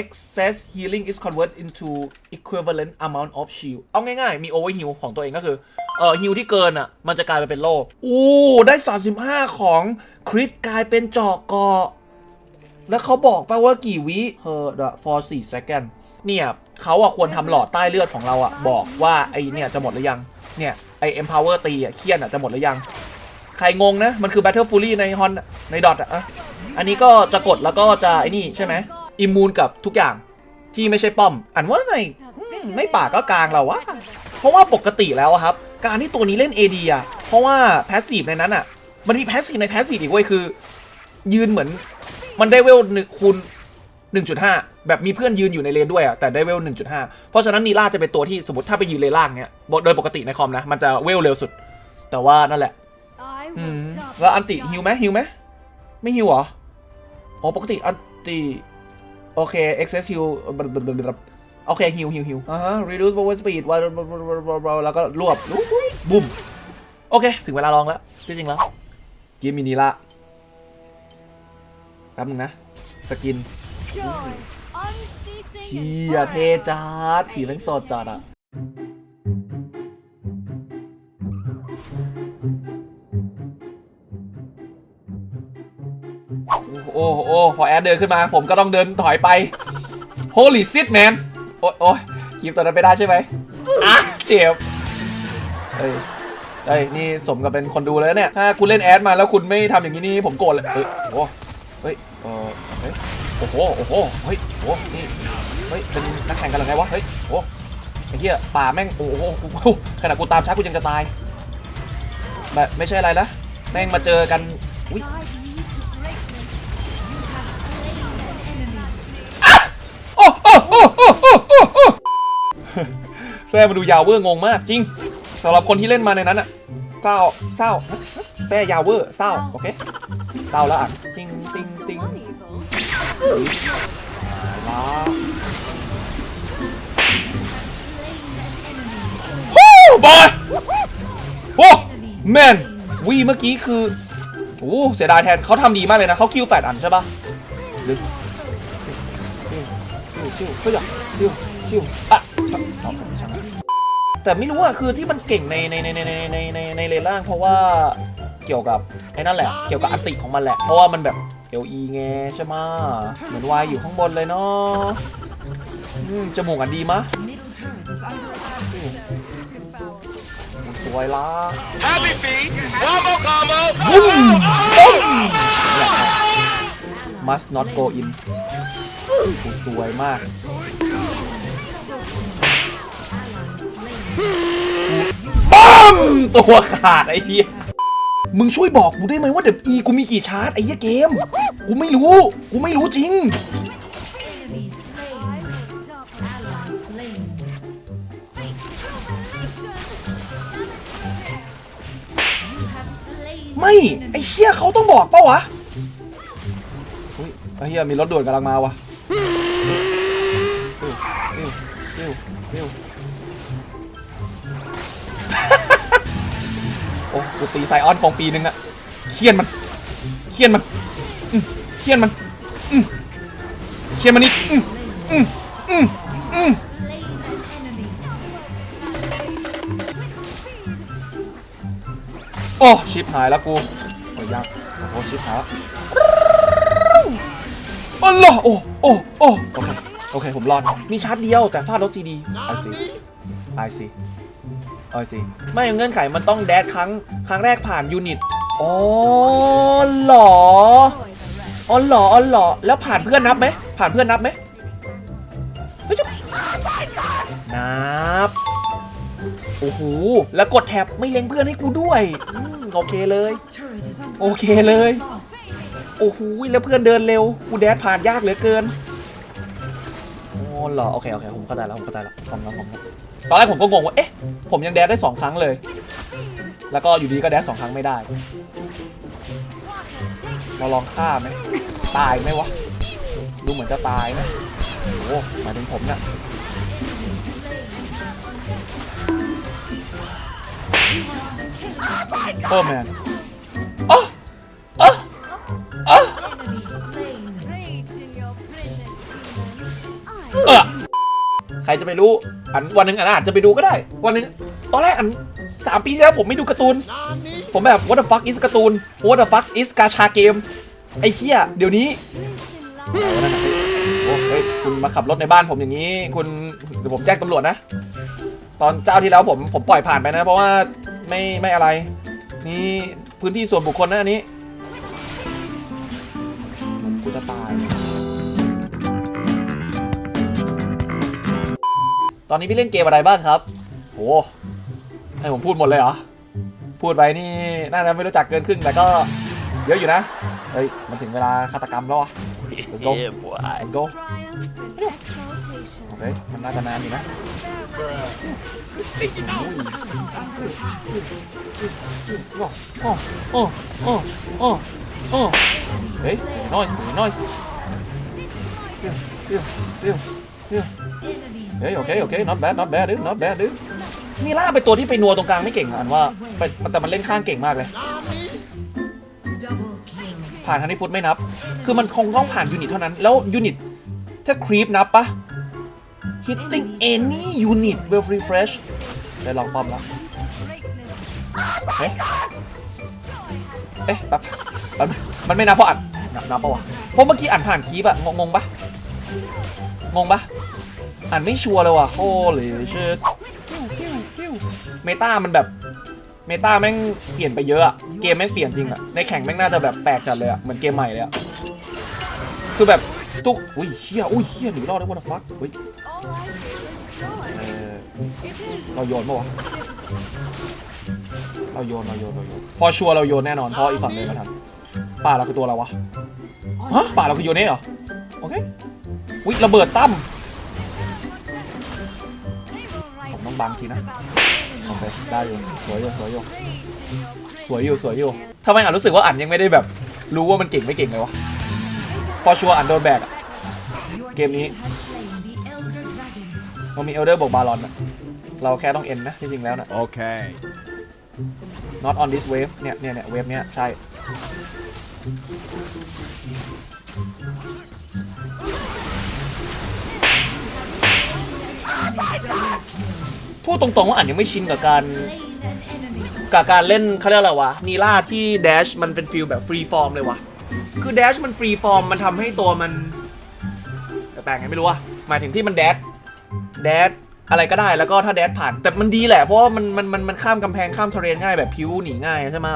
excess healing is convert into equivalent amount of shield เอาง่ายๆ มี over heal ของตัวเองก็คือ เอ่อ heal ที่เกินอะ มันจะกลายไปเป็นโล่อู้ได้ 35 ของคริสกลายเป็นเจาะเกาะแล้วเขาบอกป่าว่ากี่วิ per the for 4 second เนี่ยเขาอะควรทำหลอดใต้เลือดของเราอะ บอกว่าไอเนี่ยจะหมดหรือยัง เนี่ย ไอ empower ตีอะเคียนอะจะหมดหรือยัง ใครงงนะ มันคือ battle fury ในฮอนในดอทอะอะอันนี้ก็จะกดแล้วก็จะไอ้นี่ใช่ไหม อิมมูนกับทุกอย่างที่ไม่ใช่ป้อม อันว่าไงไม่ป่าก็กลางเราวะเพราะว่าปกติแล้วอะครับ การที่ตัวนี้เล่น AD อะเพราะว่าแพสซีฟในนั้นอะ มันมีแพสซีฟในแพสซีฟอีกเว้ยคือ ยืนเหมือนมันได้เวลหนึ่งคูณ1.5 แบบมีเพื่อนยืนอยู่ในเลนด้วยอะแต่ได้เวล 1.5 เพราะฉะนั้นนีล่าจะเป็นตัวที่สมมติถ้าไปยืนเลนล่างเนี้ยโดยปกติในคอมนะ มันจะเวลเร็วสุด แต่ว่านั่นแหละแล้วอันติฮิวไหมฮิวไหมไม่ฮิวเหรออ๋อปกติอันติ โอเค excess heal โอเคฮิวฮิวฮิวอ่าฮะ reduce power speed ว่าแล้วก็รวบบุ้มโอเค ถึงเวลาลองแล้วที่จริงแล้วกิมมินีละแป๊บนึงนะ สกินเฮียเทจัดสีแม่งสดจัดอะ อ้โหโอ้โหพอแอดเดินขึ้นมาผมก็ต้องเดินถอยไป Holy shit man โอ้ยโอ้ยคลิปตัวนั้นไปได้ใช่ไหมอะเจ็บเอ้ยเอ้ยนี่สมกับเป็นคนดูเลยนะเนี่ย ถ้าคุณเล่นแอดมาแล้วคุณไม่ทำอย่างนี้นี่ผมโกรธเลยเฮ้ยโอ้เฮ้ยเออเฮ้ยโอ้โหโอ้โหเฮ้ยโอ้นี่เฮ้ยเป็นนักแข่งกันหรือไงวะเฮ้ยโอ้ไอ้เหี้ยป่าแม่งโอ้โหโอ้โหขนาดกูตามช้ากูยังจะตายแบบไม่ใช่อะไรนะแม่งมาเจอกันอุ๊ย แซ่มาดูยาวเวอร์งงมากจริงสำหรับคนที่เล่นมาในนั้นอะเศร้าเศร้าแซ่ยาวเวอร์เศร้าโอเคเศร้าแล้วอะติงติงติงว้าฮู้บอยโอ้แมนวีเมื่อกี้คือโอ้เสียดายแทนเขาทำดีมากเลยนะเขาคิวแฟดอันใช่ปะหรือชิวชิวชิวชิวชิวอะ ตอบผมใช่ไหมแต่ไม่รู้อะคือที่มันเก่งในในในในในในในเลนล่างเพราะว่าเกี่ยวกับไอ้นั่นแหละ เกี่ยวกับอันติของมันแหละ เพราะว่ามันแบบเอลีไงใช่ไหมเหมือนวายอยู่ข้างบนเลยเนาะจมูกอันดีมะสวยละ Happy บุ้มบุ้ม must not go in สวยมาก บ้มตัวขาดไอ้เหี้ยมึงช่วยบอกกูได้ไหมว่าเดบอีกูมีกี่ชาร์จไอ้เหี้ยเกม กูไม่รู้ กูไม่รู้จริง ไม่ ไอ้เหี้ยเขาต้องบอกปะวะอุ๊ยไอ้เหี้ยมีรถด่วนกำลังมาวะปิ้วปิ้วปิ้วปิ้ว กูตีไซออนฟองปีนึงอะเคียนมันเคียนมันเคียนมันเคียนมันอีกอืมอืมอืมอืมโอ้ชิปหายแล้วกูโอ้ยยังโอ้ชิปหายแล้วอัลลอฮ์โอ้โอ้โอ้โอเคโอเคผมรอดมีชาร์จเดียวแต่ฟาดรถซีดีไอซีไอซี เออสิ ไม่เงื่อนไขมันต้องแดดครั้งครั้งแรกผ่านยูนิตอ๋อเหรออ๋อเหรออ๋อเหรอแล้วผ่านเพื่อนนับไหมผ่านเพื่อนนับไหมเฮ้ยจะนับโอ้โหแล้วกดแท็บไม่เล็งเพื่อนให้กูด้วยอืมโอเคเลย โอเคเลย โอ้โหแล้วเพื่อนเดินเร็ว กูแดดผ่านยากเหลือเกิน อ๋อเหรอโอเคโอเคผมเข้าใจแล้วผมเข้าใจแล้วผมแล้วผมแล้วตอนแรกผมก็งงว่าเอ๊ะผมยังแดดได้สองครั้งเลย แล้วก็อยู่ดีก็แดดสองครั้งไม่ได้เราลองฆ่าไหมตายไหมวะดูเหมือนจะตายนะโอ้หมายถึงผมเนี่ยโอ้แมน จะไปรู้อันวันหนึ่งอันอาจจะไปดูก็ได้ วันหนึ่งตอนแรกอันสามปีที่แล้วผมไม่ดูการ์ตูน ผมแบบ what the fuck is การ์ตูน what the fuck is กาชาเกมไอ้เหี้ยเดี๋ยวนี้โอ้เฮ้ยคุณมาขับรถในบ้านผมอย่างนี้ คุณเดี๋ยวผมแจ้งตำรวจนะ ตอนเจ้าที่แล้วผมผมปล่อยผ่านไปนะ เพราะว่าไม่ไม่อะไร นี่พื้นที่ส่วนบุคคลนะอันนี้กูจะตาย ตอนนี้พี่เล่นเกมอะไรบ้างครับ โห ให้ผมพูดหมดเลยเหรอ พูดไปนี่น่าจะไม่รู้จักเกินครึ่งแต่ก็เยอะอยู่นะ เฮ้ย มันถึงเวลาฆาตกรรมแล้วอะ Let's go Let's go Triumph and exaltation. โอเคมันน่าจะนานอยู่นะโอ้โอ้โอ้โอ้โอ้เฮ้ยน้อยน้อยเดี๋ยวเดี๋ยวเดี๋ยวเดี๋ยว เฮ้ยโอเคโอเค not bad not bad ดึ not bad ดึนี่ล่าเป็นตัวที่ไปนัวตรงกลางไม่เก่งอันว่าไปแต่มันเล่นข้างเก่งมากเลย ผ่านฮันนี่ฟุตไม่นับ คือมันคงต้องผ่านยูนิตเท่านั้น แล้วยูนิต ถ้าครีปนับปะ hitting any unit will refresh ได้ลองป้อมแล้วเอ๊ะเอ๊ะแป๊บมันมันไม่นับเพราะอ่านนับนับปะวะเพราะเมื่อกี้อ่านผ่านคีปอะงงงปะงงปะ อ่านไม่ชัวร์เลยว่ะ holy shit เมตามันแบบ เมตาแม่งเปลี่ยนไปเยอะอะเกมแม่งเปลี่ยนจริงอะในแข่งแม่งน่าจะแบบแปลกจัดเลยอะเหมือนเกมใหม่เลยอะคือแบบทุกอุ้ยเฮียอุ้ยเฮียหนีรอดได้วันฟักเฮ้ยเราโยนปะวะเราโยนเราโยนเราโยนพอชัวร์เราโยนแน่นอนเพราะอีกฝั่งเลยมาทันป่าเราคือตัวอะไรวะฮะป่าเราคือโยนเน่เหรอโอเคอุ้ยระเบิดตั้ม บังทีนะโอเคได้อยู่สวยอยู่สวยอยู่สวยอยู่สวยอยู่ทำไมอ่านรู้สึกว่าอ่านยังไม่ได้แบบ รู้ว่ามันเก่งไม่เก่งเลยวะพอชัวร์อ่านโดนแบกอะเกมนี้มันมีเอลเดอร์บวกบาลอนอะเราแค่ต้องเอ็นนะที่จริงแล้วนะ Okay. not on this wave เนี่ยเนี่ยเนี่ยเวฟเนี่ยใช่ พูดตรงๆว่าอ่านยังไม่ชินกับการกับการเล่นเขาเรียกอะไรวะนีล่าที่แดชมันเป็นฟิลแบบฟรีฟอร์มเลยวะคือแดชมันฟรีฟอร์มมันทำให้ตัวมันแปลกไงไม่รู้อะหมายถึงที่มันแดชแดชอะไรก็ได้แล้วก็ถ้าแดชผ่าน แต่มันดีแหละเพราะว่ามันมันมันมันข้ามกำแพงข้ามทะเลง่ายแบบพิวหนีง่ายใช่ไหม